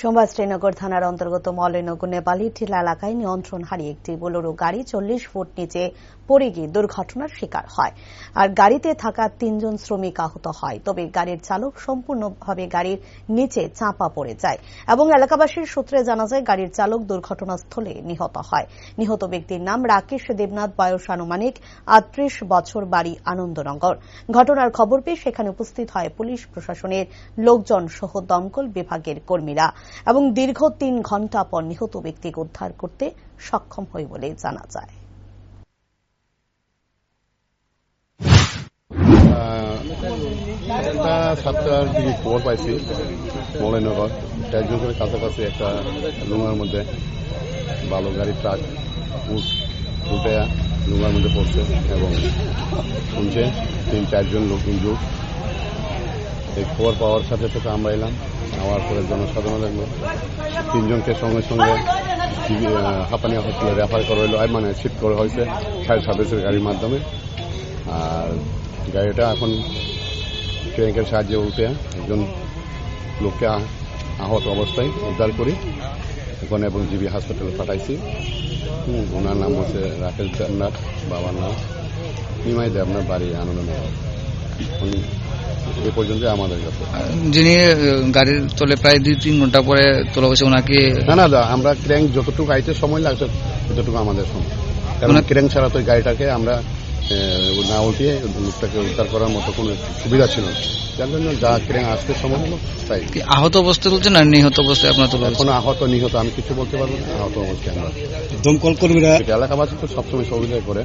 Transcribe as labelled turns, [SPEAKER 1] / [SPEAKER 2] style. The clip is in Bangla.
[SPEAKER 1] সোমবার শ্রীনগর থানার অন্তর্গত মলয়নগর নেপালি টিলা এলাকায় নিয়ন্ত্রণ হারিয়ে একটি বোলেরো গাড়ি চল্লিশ ফুট নিচে পড়ে গিয়ে দুর্ঘটনার শিকার হয়। আর গাড়িতে থাকা তিনজন শ্রমিক আহত হয়। তবে গাড়ির চালক সম্পূর্ণভাবে গাড়ির নিচে চাপা পড়ে যায় এবং এলাকাবাসীর সূত্রে জানা যায়, গাড়ির চালক দুর্ঘটনাস্থলে নিহত হয়। নিহত ব্যক্তির নাম রাকেশ দেবনাথ, বয়স আনুমানিক আটত্রিশ বছর, বাড়ি আনন্দনগর। ঘটনার খবর পেয়ে সেখানে উপস্থিত হয় পুলিশ প্রশাসনের লোকজন সহ দমকল বিভাগের কর্মীরা। এবং দীর্ঘ তিন ঘণ্টা পর নিহত ব্যক্তিকে উদ্ধার করতে সক্ষম হয় বলে জানা যায়।
[SPEAKER 2] একটা সাতটার দিকে খবর পাইছি কাছাকাছি একটা মধ্যে বালু গাড়ি, ট্রাক উঠ উঠে মধ্যে পড়ছে এবং শুনছে তিন, চারজন লোক ইঞ্জুর এই খবর পাওয়ার সাথে সাথে আমরা এলাম। আমার পরে জনসাধারণের তিনজনকে সঙ্গে সঙ্গে হাঁপানিয়া হসপিটালে রেফার করা আর মানে শিফট করা হয়েছে ফায়ার সার্ভিসের গাড়ির মাধ্যমে। আর গাড়িটা এখন ট্রেনের সাহায্যে উঠে একজন লোককে আহ- আহত অবস্থায় উদ্ধার করি। এখন এবং জিবি হাসপাতালে পাঠাইছি। ওনার নাম হচ্ছে রাকেশ দেবনাথ বাবার নাম। নিমাই দেবনাথ বাড়ি আনন্দনগর। উনি এ পর্যন্ত আমাদের কাছে।
[SPEAKER 3] যিনি গাড়ির তলে প্রায় দুই তিন ঘণ্টা পরে তোলা হয়েছে ওনাকে
[SPEAKER 2] না না দা, আমরা ক্র্যাঙ্ক যতটুকু আইতে সময় লাগছে ততটুকু আমাদের সময়। কারণ ক্র্যাঙ্ক ছাড়া তো গাড়িটাকে আমরা না উঠিয়ে লোকটাকে উদ্ধার করার মতো কোনো সুবিধা ছিল না। যার জন্য যা ক্র্যাঙ্ক আসতে সময় হলো তাই।
[SPEAKER 3] কি আহত অবস্থায় তুলছে না নিহত অবস্থায় আপনার তোলা
[SPEAKER 2] এখনও আহত নিহত আমি কিছু বলতে পারব না আহত অবস্থায় আমরা।
[SPEAKER 4] দমকল কর্মীরা
[SPEAKER 2] এলাকাবাসী তো সবসময় সহযোগিতা করে।